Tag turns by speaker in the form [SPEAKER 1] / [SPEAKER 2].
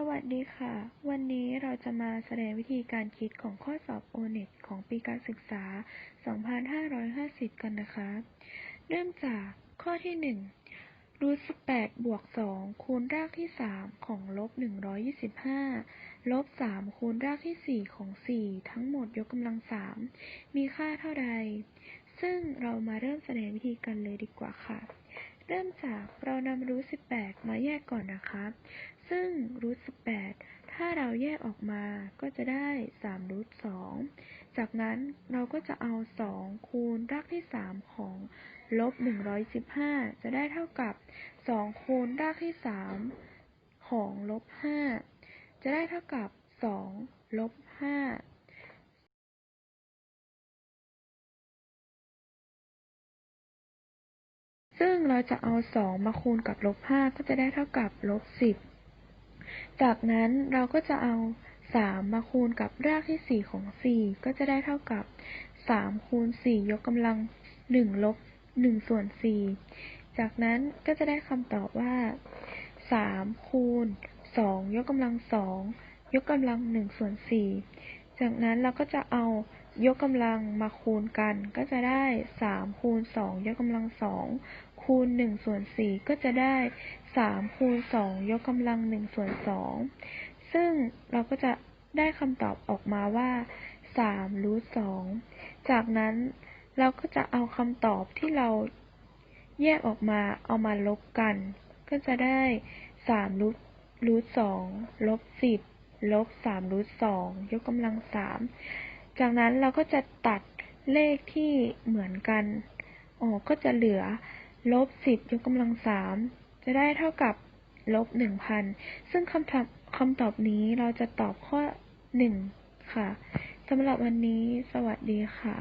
[SPEAKER 1] สวัสดีค่ะ วันนี้เราจะมาแสดงวิธีการคิดของข้อสอบ O-NET ของปีการศึกษา 2550 กันนะคะ เริ่มจากข้อที่ 1 รูท18บวก 2 คูณรากที่ 3 ของลบ 125 ลบ 3 คูณรากที่ 4 ของ 4 ทั้งหมดยกกำลัง 3 มีค่าเท่าใด ซึ่งเรามาเริ่มแสดงวิธีกันเลยดีกว่าค่ะ เริ่มจากเรานำรูท18 มาแยกก่อนนะคะซึ่งรูท18 ถ้าเราแยกออกมาก็จะได้3รูท2จากนั้นเราก็จะเอา 2 คูณรากที่ 3 ของลบ 115 จะได้เท่ากับ 2 คูณรากที่ 3 ของลบ 5 จะได้เท่ากับ 2 ลบ 5 ซึ่งเราจะเอา 2 มาคูณกับลบ5ก็จะได้เท่ากับลบ10 จากนั้นเราก็จะเอา 3 มาคูณกับรากที่ 4 ของ 4 ก็จะได้เท่ากับ 3 คูณ 4 ยกกำลัง 1 ลบ 1 ส่วน 4 จากนั้นก็จะได้คำตอบว่า 3 คูณ 2 ยกกำลัง 2 ยกกำลัง 1 ส่วน 4 จากนั้นเราก็จะเอา ยกกำลังมาคูณกันก็จะได้3คูณ2ยกกำลัง2คูณ1ส่วน4ก็จะได้3คูณ2ยกกำลัง1ส่วน2ซึ่งเราก็จะได้คำตอบออกมาว่า3รูท2จากนั้นเราก็จะเอาคำตอบที่เราแยกออกมาเอามาลบกัน ก็จะได้3รูทรูท2ลบ10ลบ3รูท2ยกกำลัง3 จากนั้นเราก็จะตัดเลขที่เหมือนกัน ออกก็จะเหลือลบ10ยกกำลัง3จะได้เท่ากับลบ1,000ซึ่งคำตอบคำตอบนี้เราจะตอบข้อ1ค่ะสำหรับวันนี้ สวัสดีค่ะ